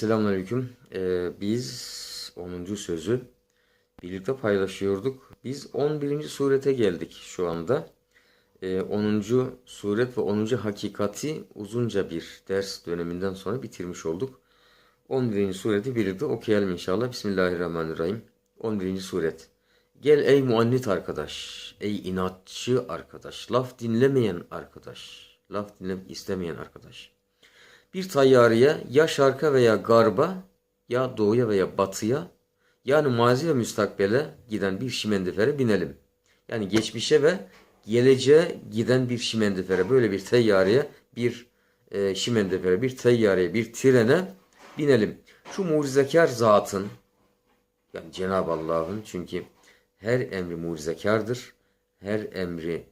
Selamünaleyküm. Ee, biz 10. sözü birlikte paylaşıyorduk. Biz 11. surete geldik şu anda. Ee, 10. suret ve 10. hakikati uzunca bir ders döneminden sonra bitirmiş olduk. 11. sureti birlikte okuyalım inşallah. Bismillahirrahmanirrahim. 11. suret. Gel ey muannit arkadaş, ey inatçı arkadaş, laf dinlemeyen arkadaş, laf dinlemek istemeyen arkadaş. Bir tayyareye ya şarka veya garba ya doğuya veya batıya yani mazi ve müstakbele giden bir şimendifere binelim. Yani geçmişe ve geleceğe giden bir şimendifere böyle bir teyyareye bir e, şimendifere bir teyyareye bir trene binelim. Şu mucizekar zatın yani Cenab-ı Allah'ın çünkü her emri mucizekardır. Her emri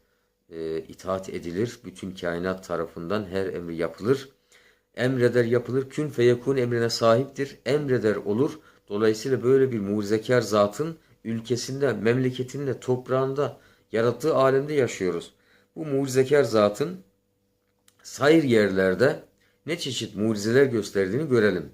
e, itaat edilir. Bütün kainat tarafından her emri yapılır. Emreder yapılır. Kün feyekun emrine sahiptir. Emreder olur. Dolayısıyla böyle bir mucizekar zatın ülkesinde, memleketinde, toprağında, yarattığı alemde yaşıyoruz. Bu mucizekar zatın sayır yerlerde ne çeşit mucizeler gösterdiğini görelim.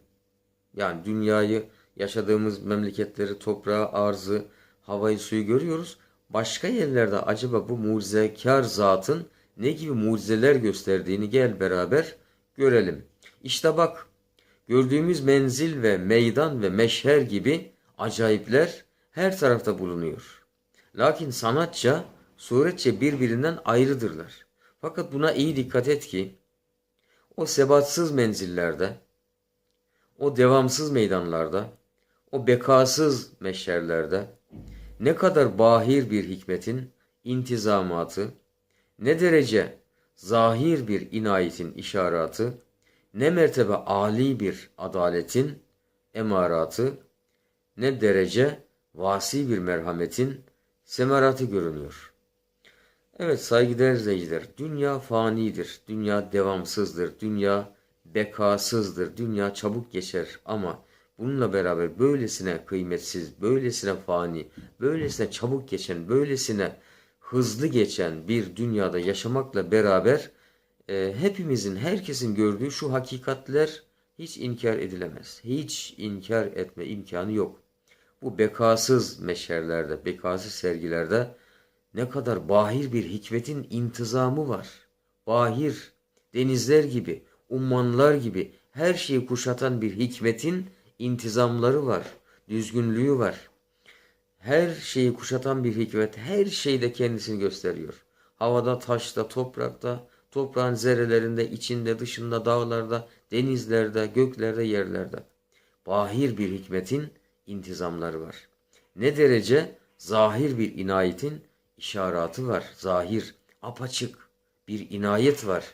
Yani dünyayı, yaşadığımız memleketleri, toprağı, arzı, havayı, suyu görüyoruz. Başka yerlerde acaba bu mucizekar zatın ne gibi mucizeler gösterdiğini gel beraber görelim. İşte bak gördüğümüz menzil ve meydan ve meşher gibi acayipler her tarafta bulunuyor. Lakin sanatça, suretçe birbirinden ayrıdırlar. Fakat buna iyi dikkat et ki o sebatsız menzillerde, o devamsız meydanlarda, o bekasız meşherlerde ne kadar bahir bir hikmetin intizamatı, ne derece zahir bir inayetin işaratı, ne mertebe âli bir adaletin emaratı, ne derece vasi bir merhametin semeratı görünüyor. Evet saygıdeğer izleyiciler, dünya fanidir, dünya devamsızdır, dünya bekasızdır, dünya çabuk geçer ama bununla beraber böylesine kıymetsiz, böylesine fani, böylesine çabuk geçen, böylesine hızlı geçen bir dünyada yaşamakla beraber e, hepimizin, herkesin gördüğü şu hakikatler hiç inkar edilemez. Hiç inkar etme imkanı yok. Bu bekasız meşerlerde, bekasız sergilerde ne kadar bahir bir hikmetin intizamı var. Bahir, denizler gibi, ummanlar gibi her şeyi kuşatan bir hikmetin intizamları var, düzgünlüğü var. Her şeyi kuşatan bir hikmet her şeyde kendisini gösteriyor. Havada, taşta, toprakta, toprağın zerrelerinde, içinde, dışında, dağlarda, denizlerde, göklerde, yerlerde. Bahir bir hikmetin intizamları var. Ne derece zahir bir inayetin işaratı var. Zahir, apaçık bir inayet var.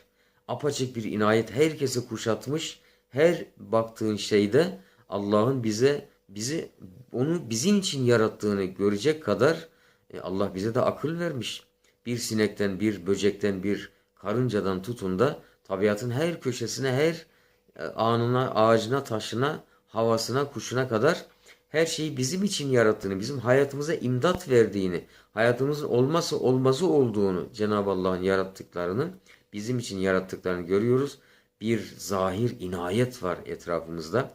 Apaçık bir inayet herkesi kuşatmış. Her baktığın şeyde Allah'ın bize bizi onu bizim için yarattığını görecek kadar e, Allah bize de akıl vermiş. Bir sinekten, bir böcekten, bir karıncadan tutun da tabiatın her köşesine, her e, anına, ağacına, taşına, havasına, kuşuna kadar her şeyi bizim için yarattığını, bizim hayatımıza imdat verdiğini, hayatımızın olması olmazı olduğunu Cenab-ı Allah'ın yarattıklarını, bizim için yarattıklarını görüyoruz. Bir zahir inayet var etrafımızda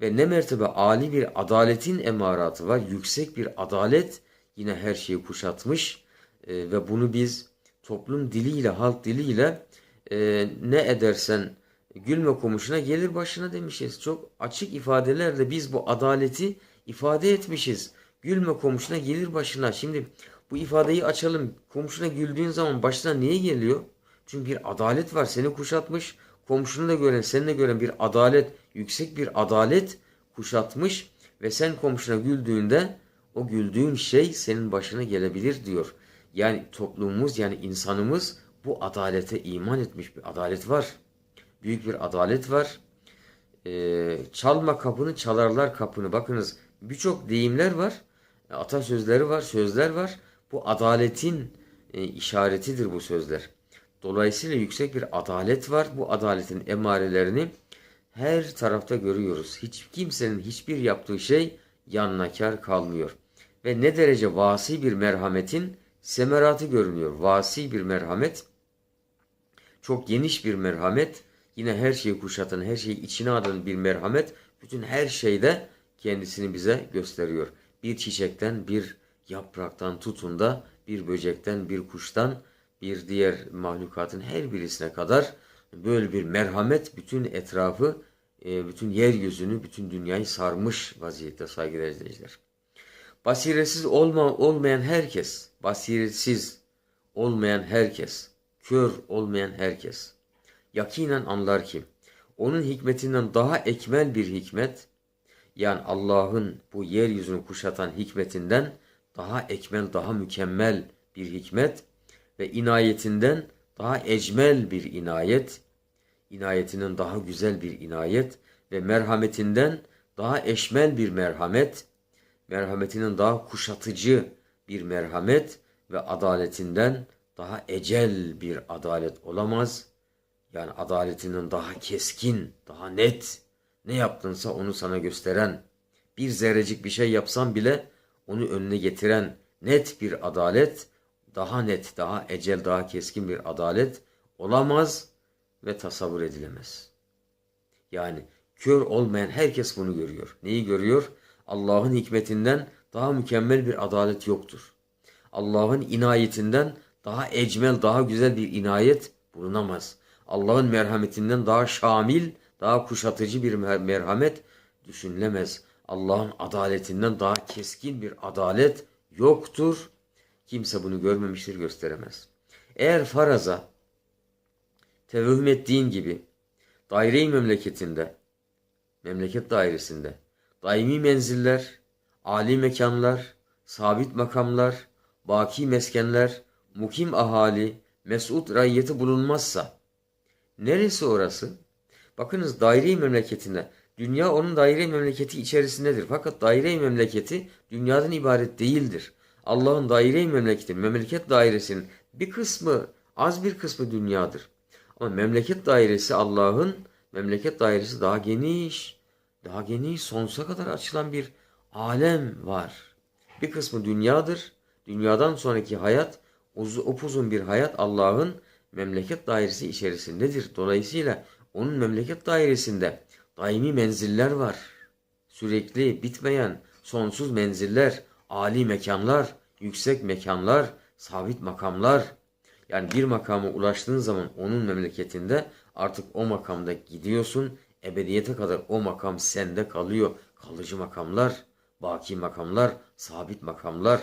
ve ne mertebe âli bir adaletin emaratı var. Yüksek bir adalet yine her şeyi kuşatmış e, ve bunu biz toplum diliyle, halk diliyle e, ne edersen gülme komuşuna gelir başına demişiz. Çok açık ifadelerle biz bu adaleti ifade etmişiz. Gülme komşuna gelir başına. Şimdi bu ifadeyi açalım. Komşuna güldüğün zaman başına niye geliyor? Çünkü bir adalet var seni kuşatmış. Komşunu da gören, seni de gören bir adalet, yüksek bir adalet kuşatmış ve sen komşuna güldüğünde o güldüğün şey senin başına gelebilir diyor. Yani toplumumuz yani insanımız bu adalete iman etmiş bir adalet var. Büyük bir adalet var. Ee, çalma kapını çalarlar kapını. Bakınız birçok deyimler var. Atasözleri var, sözler var. Bu adaletin e, işaretidir bu sözler. Dolayısıyla yüksek bir adalet var. Bu adaletin emarelerini her tarafta görüyoruz. Hiç kimsenin hiçbir yaptığı şey yanına kar kalmıyor. Ve ne derece vasi bir merhametin semeratı görünüyor. Vasi bir merhamet, çok geniş bir merhamet, yine her şeyi kuşatan, her şeyi içine alan bir merhamet Bütün her şeyde kendisini bize gösteriyor. Bir çiçekten, bir yapraktan tutun da bir böcekten, bir kuştan, bir diğer mahlukatın her birisine kadar böyle bir merhamet bütün etrafı, e, bütün yeryüzünü, bütün dünyayı sarmış vaziyette saygıdeğer izleyiciler. Basiretsiz olma, olmayan herkes, basiretsiz olmayan herkes, kör olmayan herkes. Yakinen anlar ki onun hikmetinden daha ekmel bir hikmet yani Allah'ın bu yeryüzünü kuşatan hikmetinden daha ekmel, daha mükemmel bir hikmet ve inayetinden daha ecmel bir inayet, inayetinin daha güzel bir inayet ve merhametinden daha eşmel bir merhamet, merhametinin daha kuşatıcı bir merhamet ve adaletinden daha ecel bir adalet olamaz. Yani adaletinin daha keskin, daha net, ne yaptınsa onu sana gösteren, bir zerrecik bir şey yapsan bile onu önüne getiren net bir adalet, daha net, daha ecel, daha keskin bir adalet olamaz ve tasavvur edilemez. Yani kör olmayan herkes bunu görüyor. Neyi görüyor? Allah'ın hikmetinden daha mükemmel bir adalet yoktur. Allah'ın inayetinden daha ecmel, daha güzel bir inayet bulunamaz. Allah'ın merhametinden daha şamil, daha kuşatıcı bir merhamet düşünülemez. Allah'ın adaletinden daha keskin bir adalet yoktur. Kimse bunu görmemiştir, gösteremez. Eğer faraza tevehüm ettiğin gibi daire-i memleketinde, memleket dairesinde daimi menziller, âli mekanlar, sabit makamlar, baki meskenler, mukim ahali, mesut rayyeti bulunmazsa, neresi orası? Bakınız daire-i memleketinde, dünya onun daire-i memleketi içerisindedir. Fakat daire-i memleketi dünyadan ibaret değildir. Allah'ın daire-i memleketi, memleket dairesinin bir kısmı, az bir kısmı dünyadır. Ama memleket dairesi Allah'ın, memleket dairesi daha geniş, daha geniş, sonsuza kadar açılan bir alem var. Bir kısmı dünyadır. Dünyadan sonraki hayat, uz upuzun bir hayat Allah'ın memleket dairesi içerisindedir. Dolayısıyla onun memleket dairesinde daimi menziller var. Sürekli bitmeyen sonsuz menziller, âli mekanlar, yüksek mekanlar, sabit makamlar. Yani bir makama ulaştığın zaman onun memleketinde artık o makamda gidiyorsun. Ebediyete kadar o makam sende kalıyor. Kalıcı makamlar, baki makamlar, sabit makamlar.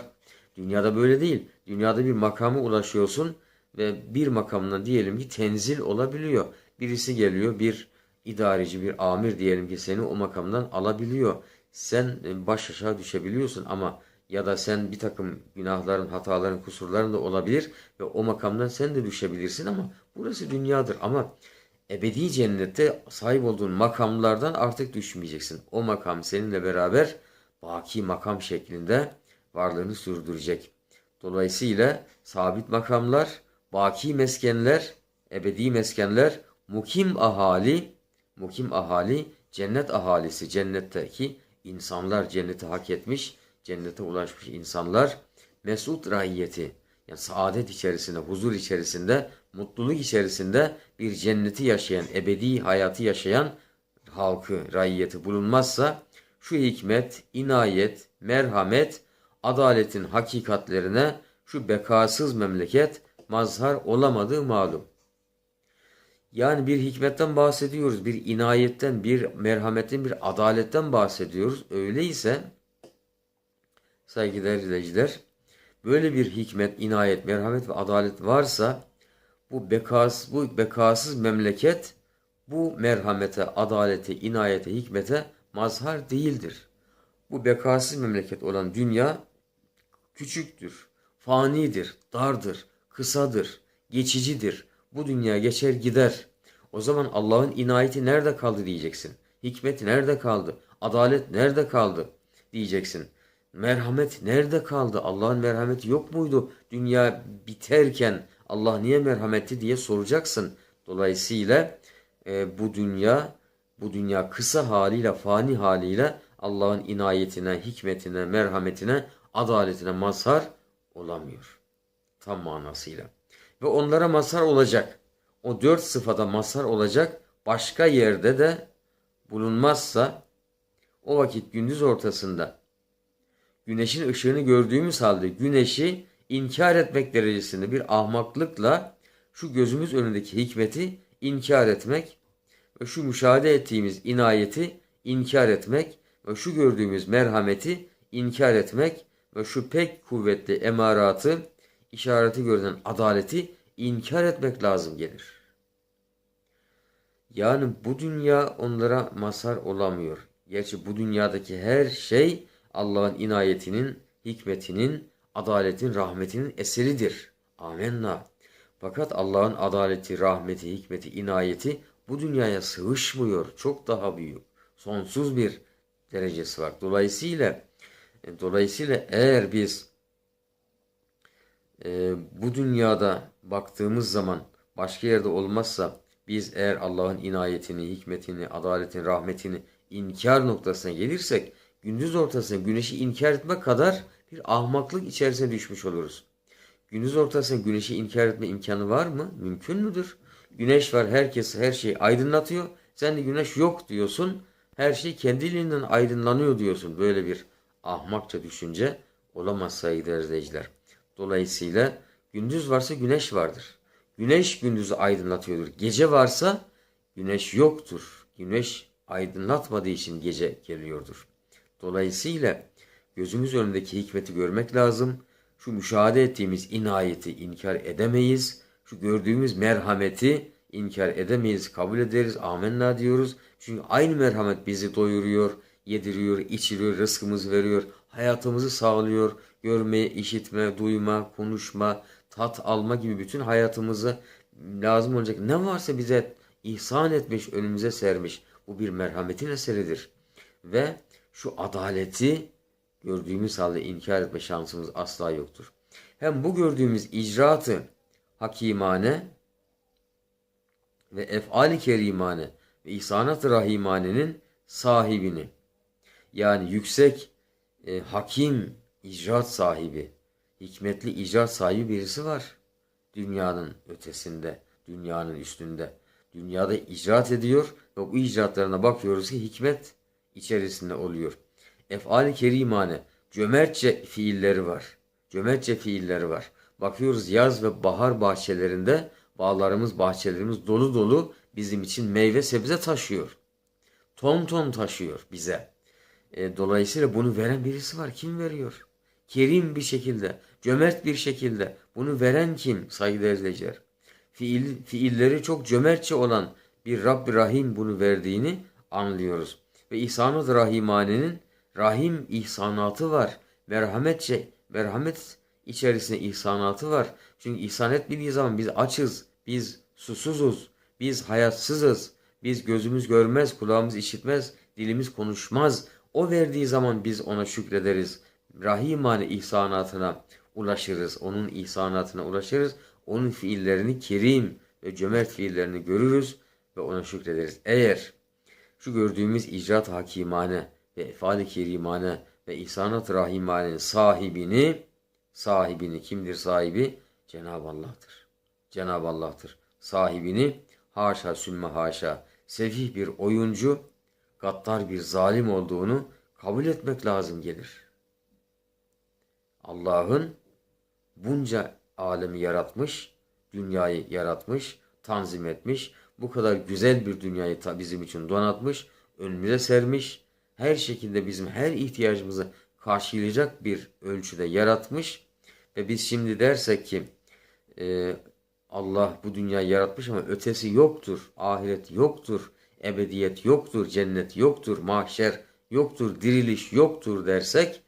Dünyada böyle değil. Dünyada bir makama ulaşıyorsun ve bir makamına diyelim ki tenzil olabiliyor. Birisi geliyor bir idareci bir amir diyelim ki seni o makamdan alabiliyor. Sen e, baş aşağı düşebiliyorsun ama ya da sen bir takım günahların, hataların, kusurların da olabilir ve o makamdan sen de düşebilirsin ama burası dünyadır ama ebedi cennette sahip olduğun makamlardan artık düşmeyeceksin. O makam seninle beraber baki makam şeklinde varlığını sürdürecek. Dolayısıyla sabit makamlar, baki meskenler, ebedi meskenler, mukim ahali, mukim ahali, cennet ahalisi, cennetteki insanlar cenneti hak etmiş, cennete ulaşmış insanlar, mesut raiyeti, yani saadet içerisinde, huzur içerisinde, mutluluk içerisinde bir cenneti yaşayan, ebedi hayatı yaşayan halkı, raiyeti bulunmazsa, şu hikmet, inayet, merhamet, adaletin hakikatlerine şu bekasız memleket mazhar olamadığı malum. Yani bir hikmetten bahsediyoruz, bir inayetten, bir merhametten, bir adaletten bahsediyoruz. Öyleyse saygıdeğer izleyiciler, böyle bir hikmet, inayet, merhamet ve adalet varsa bu bekas, bu bekasız memleket bu merhamete, adalete, inayete, hikmete mazhar değildir. Bu bekasız memleket olan dünya küçüktür, fanidir, dardır, kısadır, geçicidir. Bu dünya geçer gider. O zaman Allah'ın inayeti nerede kaldı diyeceksin. Hikmet nerede kaldı? Adalet nerede kaldı diyeceksin. Merhamet nerede kaldı? Allah'ın merhameti yok muydu? Dünya biterken Allah niye merhametli diye soracaksın. Dolayısıyla e, bu dünya bu dünya kısa haliyle fani haliyle Allah'ın inayetine, hikmetine, merhametine, adaletine mazhar olamıyor. Tam manasıyla. Ve onlara mazhar olacak. O dört sıfata mazhar olacak. Başka yerde de bulunmazsa O vakit gündüz ortasında güneşin ışığını gördüğümüz halde güneşi inkar etmek derecesinde bir ahmaklıkla şu gözümüz önündeki hikmeti inkar etmek ve şu müşahede ettiğimiz inayeti inkar etmek ve şu gördüğümüz merhameti inkar etmek ve şu pek kuvvetli emaratı, işareti görünen adaleti inkar etmek lazım gelir. Yani bu dünya onlara mazhar olamıyor. Gerçi bu dünyadaki her şey Allah'ın inayetinin, hikmetinin, adaletin, rahmetinin eseridir. Amenna. Fakat Allah'ın adaleti, rahmeti, hikmeti, inayeti bu dünyaya sığışmıyor. Çok daha büyük. Sonsuz bir derecesi var. Dolayısıyla dolayısıyla eğer biz e, bu dünyada baktığımız zaman başka yerde olmazsa biz eğer Allah'ın inayetini, hikmetini, adaletini, rahmetini inkar noktasına gelirsek gündüz ortasına güneşi inkar etme kadar bir ahmaklık içerisine düşmüş oluruz. Gündüz ortasına güneşi inkar etme imkanı var mı? Mümkün müdür? Güneş var, herkes her şeyi aydınlatıyor. Sen de güneş yok diyorsun. Her şey kendiliğinden aydınlanıyor diyorsun. Böyle bir ahmakça düşünce olamaz saygıdeğer izleyiciler. Dolayısıyla gündüz varsa güneş vardır. Güneş gündüzü aydınlatıyordur. Gece varsa güneş yoktur. Güneş aydınlatmadığı için gece geliyordur. Dolayısıyla gözümüz önündeki hikmeti görmek lazım. Şu müşahede ettiğimiz inayeti inkar edemeyiz. Şu gördüğümüz merhameti inkar edemeyiz, kabul ederiz, amenna diyoruz. Çünkü aynı merhamet bizi doyuruyor, yediriyor, içiriyor, rızkımızı veriyor, hayatımızı sağlıyor. Görme, işitme, duyma, konuşma, tat alma gibi bütün hayatımızı lazım olacak ne varsa bize ihsan etmiş, önümüze sermiş. Bu bir merhametin eseridir. Ve şu adaleti gördüğümüz halde inkar etme şansımız asla yoktur. Hem bu gördüğümüz icraatı hakimane ve efali kerimane ve ihsanat rahimanenin sahibini yani yüksek e, hakim icraat sahibi, hikmetli icraat sahibi birisi var. Dünyanın ötesinde, dünyanın üstünde. Dünyada icraat ediyor ve bu icraatlarına bakıyoruz ki hikmet içerisinde oluyor. Efali kerimane, cömertçe fiilleri var. Cömertçe fiilleri var. Bakıyoruz yaz ve bahar bahçelerinde bağlarımız, bahçelerimiz dolu dolu bizim için meyve sebze taşıyor. Ton ton taşıyor bize. E, dolayısıyla bunu veren birisi var. Kim veriyor? Kerim bir şekilde, cömert bir şekilde. Bunu veren kim saygıdeğer izleyiciler? Fiil, fiilleri çok cömertçe olan bir Rabb Rahim bunu verdiğini anlıyoruz. Ve İhsanat Rahimane'nin Rahim ihsanatı var. Merhametçe, merhamet içerisinde ihsanatı var. Çünkü ihsan etmediği zaman biz açız, biz susuzuz, biz hayatsızız, biz gözümüz görmez, kulağımız işitmez, dilimiz konuşmaz. O verdiği zaman biz ona şükrederiz. Rahimane ihsanatına ulaşırız. Onun ihsanatına ulaşırız. Onun fiillerini kerim ve cömert fiillerini görürüz ve ona şükrederiz. Eğer şu gördüğümüz icraat hakimane ve efali kerimane ve ihsanat rahimanenin sahibini sahibini kimdir sahibi? Cenab-ı Allah'tır. Cenab-ı Allah'tır. Sahibini haşa sümme haşa sefih bir oyuncu, gattar bir zalim olduğunu kabul etmek lazım gelir. Allah'ın bunca alemi yaratmış, dünyayı yaratmış, tanzim etmiş, bu kadar güzel bir dünyayı bizim için donatmış, önümüze sermiş, her şekilde bizim her ihtiyacımızı karşılayacak bir ölçüde yaratmış ve biz şimdi dersek ki e, Allah bu dünyayı yaratmış ama ötesi yoktur, ahiret yoktur, ebediyet yoktur, cennet yoktur, mahşer yoktur, diriliş yoktur dersek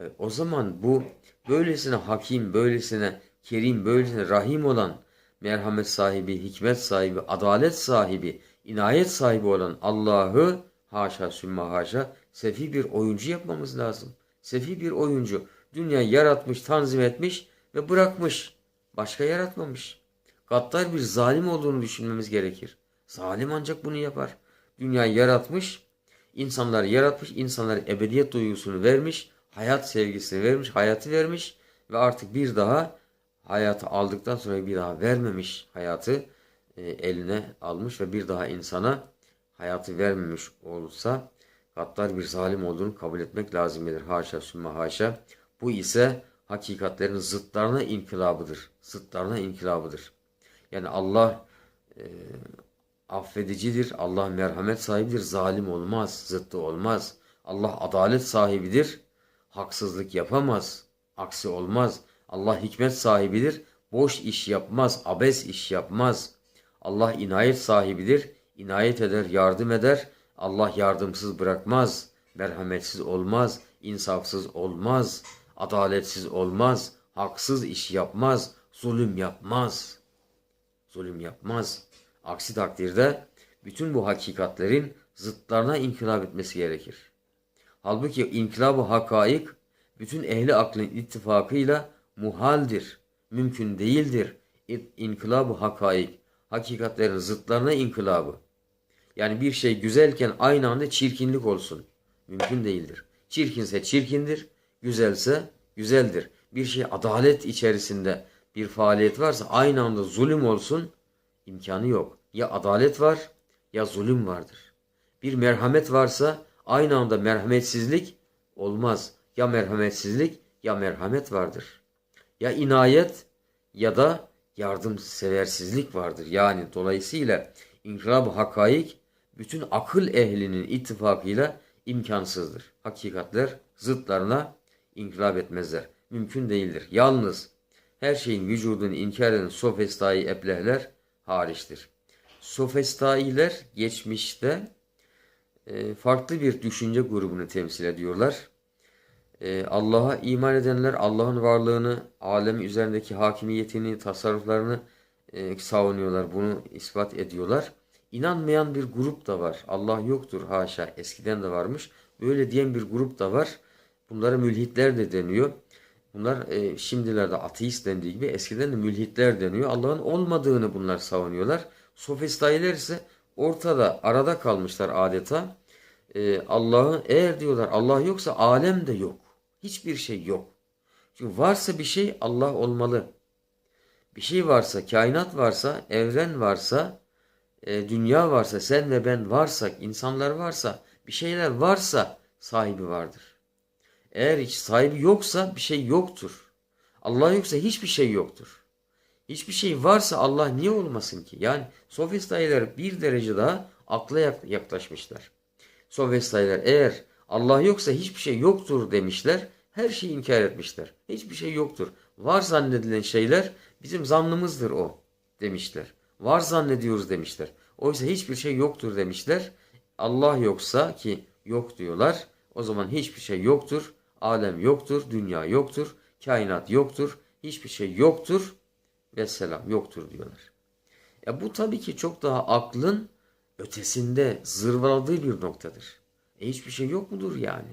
e, o zaman bu böylesine hakim, böylesine kerim, böylesine rahim olan merhamet sahibi, hikmet sahibi, adalet sahibi, inayet sahibi olan Allah'ı haşa sümme haşa sefi bir oyuncu yapmamız lazım. Sefi bir oyuncu. Dünyayı yaratmış, tanzim etmiş ve bırakmış. Başka yaratmamış. Gattar bir zalim olduğunu düşünmemiz gerekir. Zalim ancak bunu yapar. Dünyayı yaratmış, insanları yaratmış, insanlara ebediyet duygusunu vermiş, hayat sevgisini vermiş, hayatı vermiş ve artık bir daha hayatı aldıktan sonra bir daha vermemiş hayatı e, eline almış ve bir daha insana hayatı vermemiş olsa gaddar bir zalim olduğunu kabul etmek lazım gelir. Haşa sümme haşa. Bu ise hakikatlerin zıtlarına inkılabıdır. Zıtlarına inkılabıdır. Yani Allah e, affedicidir. Allah merhamet sahibidir. Zalim olmaz. Zıttı olmaz. Allah adalet sahibidir. Haksızlık yapamaz. Aksi olmaz. Allah hikmet sahibidir. Boş iş yapmaz. Abes iş yapmaz. Allah inayet sahibidir. İnayet eder, yardım eder. Allah yardımsız bırakmaz. Merhametsiz olmaz. insafsız olmaz. Adaletsiz olmaz. Haksız iş yapmaz. Zulüm yapmaz. Zulüm yapmaz. Aksi takdirde bütün bu hakikatlerin zıtlarına inkılap etmesi gerekir. Halbuki inkılab-ı hakaik bütün ehli aklın ittifakıyla muhaldir, mümkün değildir. İnkılab-ı hakaik, hakikatlerin zıtlarına inkılabı. Yani bir şey güzelken aynı anda çirkinlik olsun. Mümkün değildir. Çirkinse çirkindir, güzelse güzeldir. Bir şey adalet içerisinde bir faaliyet varsa aynı anda zulüm olsun imkanı yok. Ya adalet var ya zulüm vardır. Bir merhamet varsa aynı anda merhametsizlik olmaz. Ya merhametsizlik ya merhamet vardır. Ya inayet ya da yardımseversizlik vardır. Yani dolayısıyla inkılab hakaik bütün akıl ehlinin ittifakıyla imkansızdır. Hakikatler zıtlarına inkılap etmezler. Mümkün değildir. Yalnız her şeyin vücudunu inkar eden sofistayı eplehler hariçtir. Sofistailer geçmişte e, farklı bir düşünce grubunu temsil ediyorlar. E, Allah'a iman edenler Allah'ın varlığını, alem üzerindeki hakimiyetini, tasarruflarını e, savunuyorlar. Bunu ispat ediyorlar. İnanmayan bir grup da var. Allah yoktur haşa. Eskiden de varmış. Böyle diyen bir grup da var. Bunlara mülhitler de deniyor. Bunlar e, şimdilerde ateist dendiği gibi eskiden de mülhitler deniyor. Allah'ın olmadığını bunlar savunuyorlar. Sofistayiler ise ortada arada kalmışlar adeta. E, Allah'ı eğer diyorlar Allah yoksa alem de yok. Hiçbir şey yok. Çünkü varsa bir şey Allah olmalı. Bir şey varsa, kainat varsa, evren varsa, e, dünya varsa, sen ve ben varsak, insanlar varsa, bir şeyler varsa sahibi vardır. Eğer hiç sahibi yoksa bir şey yoktur. Allah yoksa hiçbir şey yoktur. Hiçbir şey varsa Allah niye olmasın ki? Yani sofistaylar bir derece daha akla yaklaşmışlar. Sofistaylar eğer Allah yoksa hiçbir şey yoktur demişler. Her şeyi inkar etmişler. Hiçbir şey yoktur. Var zannedilen şeyler bizim zannımızdır o demişler. Var zannediyoruz demişler. Oysa hiçbir şey yoktur demişler. Allah yoksa ki yok diyorlar. O zaman hiçbir şey yoktur. Alem yoktur, dünya yoktur, kainat yoktur, hiçbir şey yoktur ve selam yoktur diyorlar. Ya bu tabii ki çok daha aklın ötesinde zırvaladığı bir noktadır. E hiçbir şey yok mudur yani?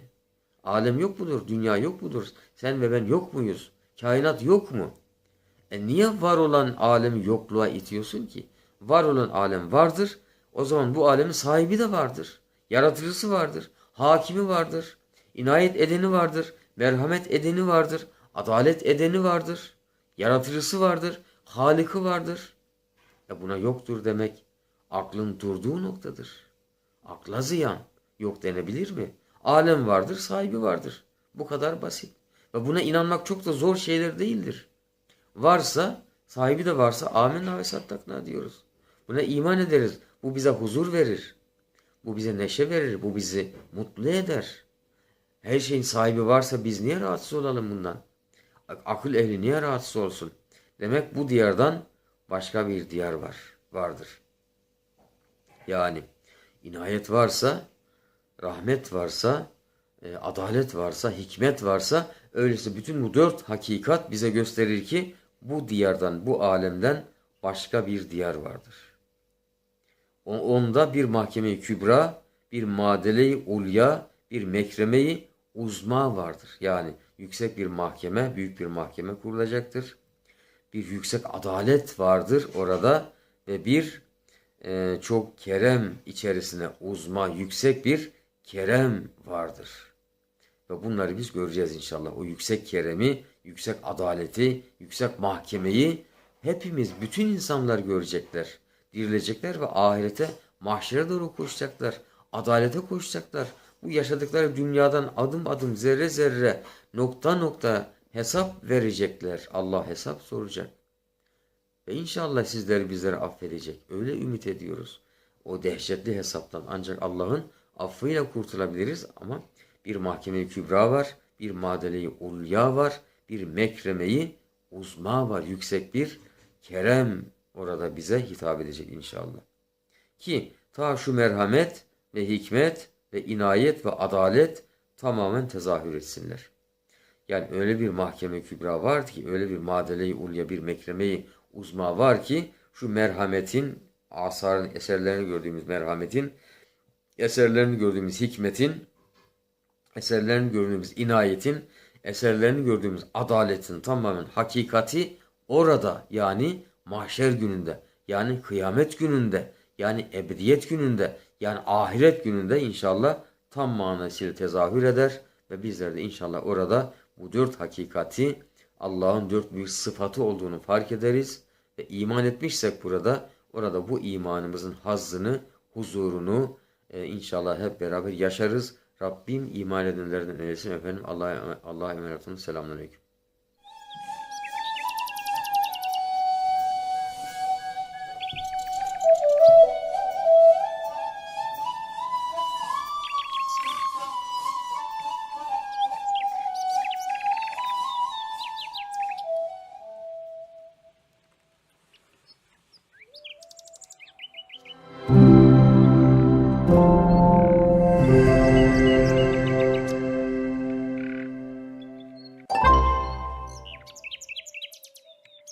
Alem yok mudur? Dünya yok mudur? Sen ve ben yok muyuz? Kainat yok mu? E niye var olan alemi yokluğa itiyorsun ki? Var olan alem vardır. O zaman bu alemin sahibi de vardır. Yaratıcısı vardır. Hakimi vardır. İnayet edeni vardır. Merhamet edeni vardır. Adalet edeni vardır. Yaratıcısı vardır. Halikı vardır. E buna yoktur demek aklın durduğu noktadır. Akla ziyan. Yok denebilir mi? Alem vardır, sahibi vardır. Bu kadar basit. Ve buna inanmak çok da zor şeyler değildir. Varsa, sahibi de varsa amenna ve sattakna diyoruz. Buna iman ederiz. Bu bize huzur verir. Bu bize neşe verir. Bu bizi mutlu eder. Her şeyin sahibi varsa biz niye rahatsız olalım bundan? Akıl ehli niye rahatsız olsun? Demek bu diyardan başka bir diyar var, vardır. Yani inayet varsa, rahmet varsa, e, adalet varsa, hikmet varsa, öyleyse bütün bu dört hakikat bize gösterir ki bu diyardan, bu alemden başka bir diyar vardır. Onda bir mahkeme kübra, bir madele ulya, bir mekremeyi uzma vardır. Yani yüksek bir mahkeme, büyük bir mahkeme kurulacaktır. Bir yüksek adalet vardır orada ve bir e, çok kerem içerisine uzma, yüksek bir kerem vardır. Ve bunları biz göreceğiz inşallah. O yüksek keremi, yüksek adaleti, yüksek mahkemeyi hepimiz, bütün insanlar görecekler. Dirilecekler ve ahirete, mahşere doğru koşacaklar. Adalete koşacaklar. bu yaşadıkları dünyadan adım adım zerre zerre nokta nokta hesap verecekler. Allah hesap soracak. Ve inşallah sizleri bizleri affedecek. Öyle ümit ediyoruz. O dehşetli hesaptan ancak Allah'ın affıyla kurtulabiliriz ama bir mahkeme-i kübra var, bir madeleyi ulya var, bir mekremeyi uzma var, yüksek bir kerem orada bize hitap edecek inşallah. Ki ta şu merhamet ve hikmet ve inayet ve adalet tamamen tezahür etsinler. Yani öyle bir mahkeme kübra var ki, öyle bir madeleyi ulya, bir mekremeyi uzma var ki, şu merhametin, asarın, eserlerini gördüğümüz merhametin, eserlerini gördüğümüz hikmetin, eserlerini gördüğümüz inayetin, eserlerini gördüğümüz adaletin tamamen hakikati orada yani mahşer gününde, yani kıyamet gününde, yani ebediyet gününde, yani ahiret gününde inşallah tam manasıyla tezahür eder ve bizler de inşallah orada bu dört hakikati Allah'ın dört büyük sıfatı olduğunu fark ederiz ve iman etmişsek burada orada bu imanımızın hazzını, huzurunu e, inşallah hep beraber yaşarız. Rabbim iman edenlerden eylesin efendim. Allah'a Allah'a emanet olun. Selamünaleyküm.